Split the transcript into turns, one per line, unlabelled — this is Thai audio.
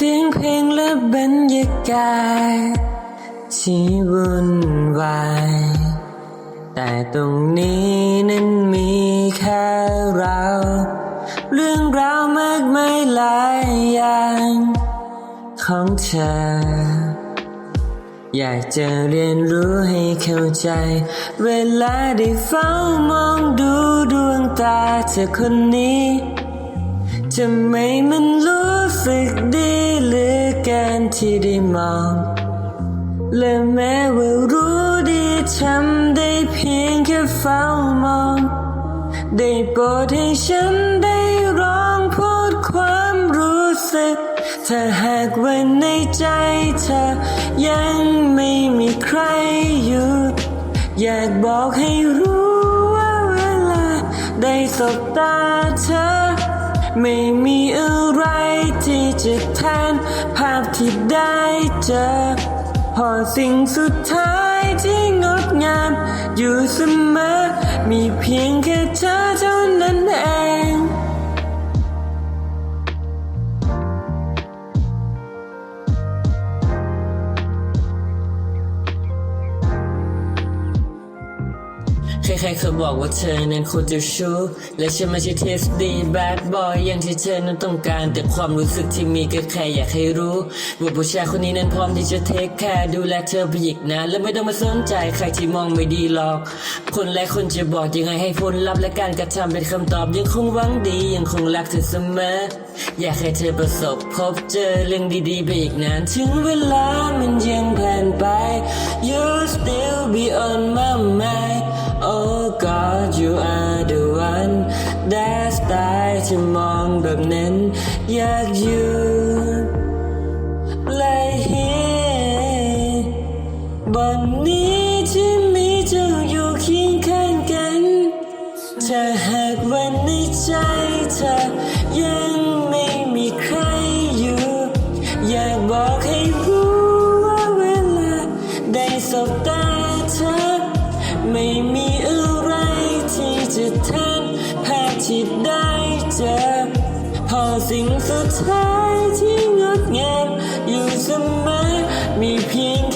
สียงเพลงและบรรยากายที่วุ่นวายแต่ตรงนี้นั้นมีแค่เรา เรื่องราวมากมายหลายอย่าง ของเธอ อยากจะเรียนรู้ให้เข้าใจ เวลาได้เฝ้ามองดูดวงตาเธอคนนี้ จะไม่มันรู้ สึกดีหลือกินที่ได้มอง และแม้ว่ารู้ดีทำได้เพียงแค่เฝ้ามอง ได้โปรดให้ฉันได้ร้องพูดความรู้สึก ถ้าหากว่าในใจเธอ ยังไม่มีใครอยู่ อยากบอกให้รู้ว่าเวลา ได้สบตาเธอ ไม่มีอะไรที่จะแทน ภาพที่ได้เจอ พอสิ่งสุดท้ายที่งดงาม อยู่เสมอ มีเพียงแค่เธอเท่า ใครๆเขาบอกว่าเธอนั้นควรจะชู้และฉันไม่ใช่เทสดีแบดบอยอย่างที่เธอนั้นต้องการ แต่ความรู้สึกที่มีก็แค่อยากให้รู้ว่าผู้ชายคนนี้นั้นพร้อมที่จะเทคแคร์ดูแลเธอไปอีกนานและไม่ต้องมาสนใจใครที่มองไม่ดีหรอก คนและคนจะบอกยังไงให้ผลลัพธ์และการกระทำเป็นคำตอบยังคงหวังดียังคงรักเธอเสมออยากให้เธอประสบพบเจอเรื่องดีๆไปอีกนานถึงเวลามันยังผ่านไป you still be on my mind แบบนั้นอยากอยู่และเห็นบนนี้ที่มีเจ้าอยู่เคียงข้างกันถ้าหากวันในใจเธอยังไม่มีใครอยู่ อยากบอกให้รู้ว่าเวลาได้สบตาเธอ ไม่มีอะไรที่จะแทนภาพที่ได้าสิ่งสุดท้ายที่งดงามอยู่เสมอมีเพียง